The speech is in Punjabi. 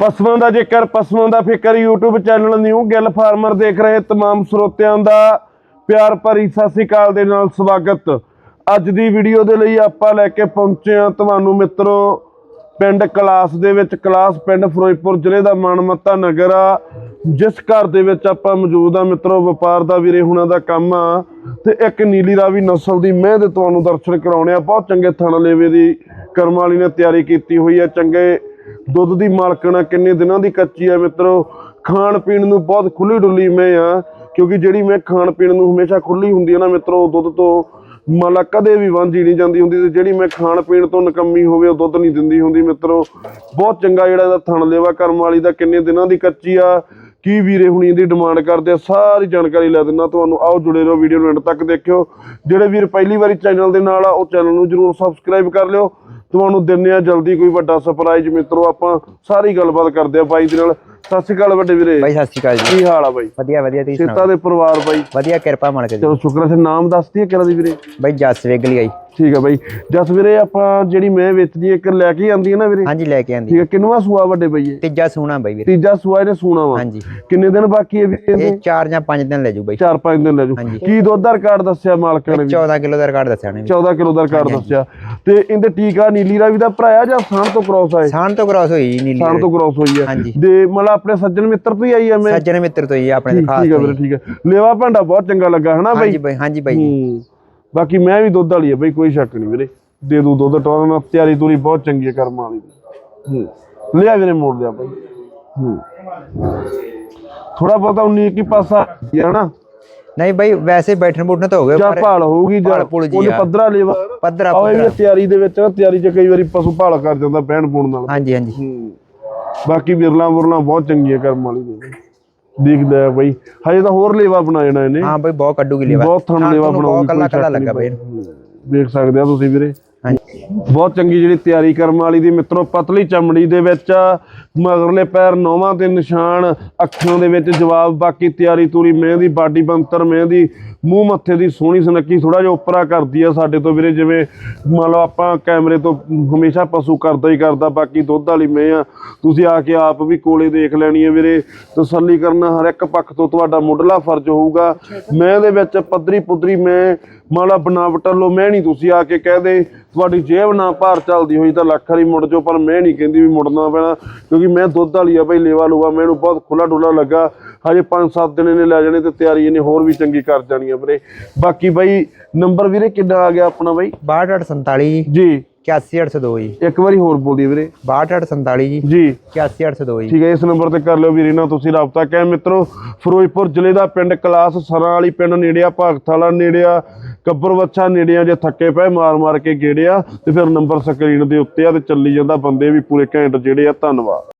ਪਸ਼ੂਆਂ ਦਾ ਜੇਕਰ ਪਸ਼ੂਆਂ ਦਾ ਫਿਕਰ YouTube channel new Gill farmer ਦੇਖ ਰਹੇ तमाम ਸਰੋਤਿਆਂ ਦਾ ਪਿਆਰ ਭਰੀ ਸਤਿ ਸ੍ਰੀ ਅਕਾਲ ਦੇ ਨਾਲ ਸਵਾਗਤ ਅੱਜ ਦੀ ਵੀਡੀਓ ਦੇ ਲਈ ਆਪਾਂ ਲੈ ਕੇ ਪਹੁੰਚੇ ਹਾਂ ਤੁਹਾਨੂੰ ਮਿੱਤਰੋ ਪਿੰਡ ਕਲਾਸ ਦੇ ਵਿੱਚ ਕਲਾਸ ਪਿੰਡ ਫਿਰੋਜ਼ਪੁਰ ਜ਼ਿਲ੍ਹੇ ਦਾ ਮਾਨਮੱਤਾ ਨਗਰ ਆ ਜਿਸ ਘਰ ਦੇ ਵਿੱਚ ਆਪਾਂ ਮੌਜੂਦ ਆ ਮਿੱਤਰੋ ਵਪਾਰ ਦਾ ਵੀਰੇ ਹੁਣਾਂ ਦਾ ਕੰਮ ਆ ਤੇ ਇੱਕ ਨੀਲੀ ਰਾਵੀ ਨਸਲ ਦੀ ਮਹਿ ਦੇ ਤੁਹਾਨੂੰ ਦਰਸ਼ਨ ਕਰਾਉਣੇ ਆ ਬਹੁਤ ਚੰਗੇ ਥਣ ਲੇਵੇ ਦੀ ਕਰਮ ਵਾਲੀ ਨੇ ਤਿਆਰੀ ਕੀਤੀ ਹੋਈ ਆ ਚੰਗੇ ਦੁੱਧ ਦੀ ਮਾਲਕਣਾ ਕਿੰਨੇ ਦਿਨਾਂ ਦੀ ਕੱਚੀ ਆ ਮਿੱਤਰੋ। ਖਾਣ ਪੀਣ ਨੂੰ ਬਹੁਤ ਖੁੱਲੀ ਡੁੱਲੀ ਮੈਂ ਆ, ਕਿਉਂਕਿ ਜਿਹੜੀ ਮੈਂ ਖਾਣ ਪੀਣ ਨੂੰ ਹਮੇਸ਼ਾ ਖੁੱਲੀ ਹੁੰਦੀ ਹੈ ਨਾ ਮਿੱਤਰੋ ਦੁੱਧ ਤੋਂ ਮੰਨ ਕਦੇ ਵੀ ਵਾਂਝੀ ਨਹੀਂ ਜਾਂਦੀ ਹੁੰਦੀ ਤੇ ਜਿਹੜੀ ਮੈਂ ਖਾਣ ਪੀਣ ਤੋਂ ਨਕੰਮੀ ਹੋਵੇ, ਉਹ ਦੁੱਧ ਨਹੀਂ ਦਿੰਦੀ ਹੁੰਦੀ ਮਿੱਤਰੋ। ਬਹੁਤ ਚੰਗਾ ਜਿਹੜਾ ਇਹਦਾ ਥਣ ਲੇਵਾ ਕਰਮ ਵਾਲੀ ਦਾ ਕਿੰਨੇ ਦਿਨਾਂ ਦੀ ਕੱਚੀ ਆ। ਕੀ ਵੀਰੇ ਹੁਣੀ ਇਹਦੀ ਡਿਮਾਂਡ ਕਰਦੇ ਆ, ਸਾਰੀ ਜਾਣਕਾਰੀ ਲੈ ਦਿੰਦਾ ਤੁਹਾਨੂੰ। ਆਓ ਜੁੜੇ ਰਹੋ ਵੀਡੀਓ ਨੂੰ ਐਂਡ ਤੱਕ ਦੇਖਿਓ। ਜਿਹੜੇ ਵੀਰ ਪਹਿਲੀ ਵਾਰੀ ਚੈਨਲ ਦੇ ਨਾਲ ਆ, ਉਹ ਚੈਨਲ ਨੂੰ ਜਰੂਰ ਸਬਸਕ੍ਰਾਈਬ ਕਰ ਲਿਓ। ਤੁਹਾਨੂੰ ਦਿੰਨੇ ਆ ਜਲਦੀ ਕੋਈ ਵੱਡਾ ਸਰਪ੍ਰਾਈਜ਼ ਮਿੱਤਰੋ, ਆਪਾਂ ਸਾਰੀ ਗੱਲਬਾਤ ਕਰਦੇ ਆ ਬਾਈ ਦੇ ਨਾਲ। ਸਤਿ ਸ਼੍ਰੀ ਅਕਾਲ ਵੱਡੇ ਵੀਰੇ। ਬਾਈ ਸਤਿ ਸ਼੍ਰੀ ਅਕਾਲ ਜੀ। ਕੀ ਹਾਲ ਆ ਬਾਈ? ਵਧੀਆ ਵਧੀਆ ਤੁਸੀਂ ਸੁਣਾਓ? ਦੇ ਪਰਿਵਾਰ ਬਾਈ। ਵਧੀਆ ਕਿਰਪਾ ਮਾਲਕ ਦੀ। ਚਲੋ ਸ਼ੁਕਰ ਹੈ ਨਾਮ ਦੱਸਦੀ ਹੈ ਕਿਹੜਾ ਦੀ ਵੀਰੇ? ਬਾਈ ਜਸ ਵੇਗਲੀ ਆਈ ਠੀਕ ਹੈ ਬਾਈ। ਜਸ ਵੀਰੇ ਆਪਾਂ ਜਿਹੜੀ ਮੈਂ ਵੇਚਦੀ ਇੱਕ ਲੈ ਕੇ ਆਂਦੀ ਹੈ ਨਾ ਵੀਰੇ? ਹਾਂਜੀ ਲੈ ਕੇ ਆਂਦੀ ਠੀਕ ਹੈ। ਕਿੰਨਵਾ ਸੂਆ ਵੱਡੇ ਬਈਏ ਤੀਜਾ ਸੋਹਣਾ ਬਾਈ ਵੀਰੇ। ਤੀਜਾ ਸੂਆ ਇਹਨੇ ਸੂਣਾ ਵਾ। ਹਾਂਜੀ। ਕਿੰਨੇ ਦਿਨ ਬਾਕੀ ਹੈ ਵੀਰੇ ਇਹ ਇਹਦੇ 4 ਜਾਂ 5 ਦਿਨ ਲੈ ਜੂ ਬਾਈ। 4-5 ਦਿਨ ਲੈ ਜੂ। ਕੀ ਦੁੱਧ ਦਾ ਰਿਕਾਰਡ ਦੱਸਿਆ ਮਾਲਕਾਂ ਨੇ ਵੀ? 14 ਕਿਲੋ ਦਾ ਰਿਕਾਰਡ ਦੱਸਿਆ ਨੇ ਵੀ। 14 ਕਿਲੋ ਦਾ ਰਿਕਾਰਡ ਦੱਸਿਆ। ਤੇ ਇਹਦੇ ਟੀਕਾ ਨੀਲੀ ਰਾਵੀ ਦਾ ਭਰਾਇਆ ਜਾਂ ਸਾਨ ਤੋਂ ਕ੍ਰਾਸ ਆਏ? ਸਾਨ ਤੋਂ ਕ੍ਰਾਸ ਹੋਈ ਨੀਲੀ ਸਾਨ ਤੋਂ ਕ੍ਰਾਸ ਹੋਈ ਹੈ। ਦੇ ਮਤਲਬ ਆਪਣੇ ਸੱਜਣ ਮਿੱਤਰ ਤੋਂ ਹੀ ਆਈ ਐ ਮੈਂ। ਸੱਜਣ ਮਿੱਤਰ ਤੋਂ ਹੀ ਆਪਣੇ ਦੇ ਖਾਸ ਠੀਕ ਹੈ। ਵੀਰੇ। ਠੀਕ ਹੈ ਲੇਵਾ ਭਾਂਡਾ ਬਹੁਤ ਚੰਗਾ ਲੱਗਾ ਹਨਾ ਹਾਂਜੀ ਬਾਈ ਬਾਈ ਹਾਂਜੀ ਬਾਈ ਜੀ। ਹੂੰ। ਬਾਕੀ ਮੈਂ ਵੀ ਦੁੱਧ ਵਾਲੀ ਹੈ ਬਈ ਕੋਈ ਸ਼ੱਕ ਨਹੀਂ ਵੀਰੇ। ਦੇ ਦੂ ਦੁੱਧ ਟੋਰਨ ਨਾਲ ਤਿਆਰੀ ਤੂਰੀ ਬਹੁਤ ਚੰਗੀ ਹੈ ਕਰਮ ਵਾਲੀ। ਹੂੰ। ਲਿਆ ਵੀਰੇ ਮੋੜ ਲਿਆ ਬਾਈ। ਹੂੰ। ਥੋੜਾ ਬਹੁਤਾ 19 ਕੀ ਪਾਸਾ ਹੈ ਨਾ ਨਹੀਂ ਬਾਈ ਵੈਸੇ ਬੈਠਣ ਬੁੱਠਣ ਤਾਂ ਹੋ ਗਏ ਜਾਂ ਪਰ ਭਾਲ ਹੋਊਗੀ ਜਾਂ ਭਾਲ ਭੂਲ ਜੀ ਉਹਨੇ ਆ। ਪੱਧਰਾ ਲੇਵਾ। ਪੱਧਰਾ ਆਹ ਇਹ ਪੱਧਰਾ ਤਿਆਰੀ ਦੇ ਵਿੱਚ ਨਾ ਤਿਆਰੀ 'ਚ ਕਈ ਵਾਰੀ ਪਸ਼ੂ ਭਾਲ ਕਰ ਜਾਂਦਾ ਬਹਿਣ ਪੂਣ ਨਾਲ। ਹਾਂਜੀ ਹਾਂਜੀ। ਹੂੰ। ਬਾਕੀ ਵਿਰਲਾ ਵਰਲਾ ਬਹੁਤ ਚੰਗੀ ਹੈ ਕਰਮ ਵਾਲੀ ਦੀ ਦੇਖਦਾ ਹੈ ਬਈ। ਹਜੇ ਤਾਂ ਹੋਰ ਲੇਵਾ ਬਣਾ ਜਾਣਾ ਇਹਨੇ। ਹਾਂ ਬਾਈ ਬਹੁਤ ਕੱਢੂਗੀ ਲੇਵਾ। ਬਹੁਤ ਥਣ ਲੇਵਾ ਬਣਾਉਗੀ ਬਹੁਤ ਕੱਲਾ ਕੱਲਾ ਲੱਗਾ ਬਾਈ। ਦੇਖ ਸਕਦੇ ਆ ਤੁਸੀਂ ਵੀਰੇ। ਬਹੁਤ ਚੰਗੀ ਜਿਹੜੀ ਤਿਆਰੀ ਕਰਮ ਵਾਲੀ ਦੀ ਮਿੱਤਰੋ ਪਤਲੀ ਚਮੜੀ ਦੇ ਵਿੱਚ ਮਗਰਲੇ ਪੈਰ ਨੌਵਾਂ ਤੇ ਨਿਸ਼ਾਨ ਅੱਖਾਂ ਦੇ ਵਿੱਚ ਜਵਾਬ ਬਾਕੀ ਤਿਆਰੀ ਤੂਰੀ ਮਹਿੰਦੀ ਬਾਡੀ ਬੰਤਰ ਮਹਿੰਦੀ ਮੂੰਹ ਮੱਥੇ ਦੀ ਸੋਹਣੀ ਸੁਨੱਖੀ ਥੋੜਾ ਜਿਹਾ ਉੱਪਰਾ ਕਰਦੀ ਆ ਸਾਡੇ ਤੋਂ ਵੀਰੇ ਜਿਵੇਂ ਮੰਨ ਲਓ ਆਪਾਂ ਕੈਮਰੇ ਤੋਂ ਹਮੇਸ਼ਾ ਪਸ਼ੂ ਕਰਦਾ ਹੀ ਕਰਦਾ ਬਾਕੀ ਦੁੱਧ ਵਾਲੀ ਮੈਂ ਆ ਤੁਸੀਂ ਆ ਕੇ ਆਪ ਵੀ ਕੋਲੇ ਦੇਖ ਲੈਣੀ ਹੈ ਵੀਰੇ ਤਸੱਲੀ ਕਰਨਾ ਹਰ ਇੱਕ ਪੱਖ ਤੋਂ ਤੁਹਾਡਾ ਮੁੱਢਲਾ ਫਰਜ਼ ਹੋਊਗਾ। ਮੈਂ ਦੇ ਵਿੱਚ ਪੱਧਰੀ ਪੁੱਧਰੀ ਮੈਂ ਮਾਲਾ ਬਣਾਵਟ ਲੋ ਮੈਂ ਨਹੀਂ ਤੁਸੀਂ ਆ ਕੇ ਕਹਿ ਦੇ ਤੁਹਾਡੀ ਜੇਬ ਨਾ ਭਾਰ ਚੱਲਦੀ ਹੋਈ ਤਾਂ ਲੱਖ ਵਾਰੀ ਮੁੜ ਜਾਓ ਪਰ ਮੈਂ ਨਹੀਂ ਕਹਿੰਦੀ ਵੀ ਮੁੜਨਾ ਪੈਣਾ ਕਿਉਂਕਿ ਮੈਂ ਦੁੱਧ ਵਾਲੀ ਆ ਬਈ ਲੇਵਾ ਲੂਆ ਮੈਨੂੰ ਬਹੁਤ ਖੁੱਲਾ ਡੁੱਲਾ ਲੱਗਾ ਹਜੇ 5-7 ਦਿਨ ਇਹਨੇ ਲੈ ਜਾਣੇ ਤੇ ਤਿਆਰੀ ਇਹਨੇ ਹੋਰ ਵੀ ਚੰਗੀ ਕਰ ਜਾਣੀ ਆ ਵੀਰੇ। ਬਾਕੀ ਬਾਈ ਨੰਬਰ ਵੀਰੇ ਕਿੰਨਾ ਆ ਗਿਆ ਆਪਣਾ ਬਾਈ? 6247 ਜੀ। ਜੀ 81802 ਜੀ। ਇੱਕ ਵਾਰੀ ਹੋਰ ਬੋਲ ਦਈਏ ਵੀਰੇ। 6247 ਜੀ। ਜੀ 81802 ਜੀ। ਠੀਕ ਹੈ ਇਸ ਨੰਬਰ ਤੇ ਕਰ ਲਿਓ ਵੀਰੇ ਨਾਲ ਤੁਸੀਂ ਰਾਬਤਾ। ਕਹਿ ਮਿੱਤਰੋ ਫਿਰੋਜ਼ਪੁਰ ਜ਼ਿਲ੍ਹੇ ਦਾ ਪਿੰਡ ਕਲਾਸ ਸਰਾਂ ਵਾਲੀ ਪਿੰਡ ਨੇੜਿਆ ਭਗਤ ਵਾਲਾ ਨੇੜਿਆ ਕੱਬਰ ਵੱਛਾ ਨੇੜਿਆਂ ਜੇ ਥੱਕੇ ਪਏ, ਮਾਰ ਮਾਰ ਕੇ ਗੇੜਿਆ ਤੇ ਫਿਰ ਨੰਬਰ ਸਕਰੀਨ ਦੇ ਉੱਤੇ ਆ ਤੇ ਚੱਲੀ ਜਾਂਦਾ ਬੰਦੇ ਵੀ ਪੂਰੇ ਘੈਂਟ ਜਿਹੜੇ ਆ, ਧੰਨਵਾਦ।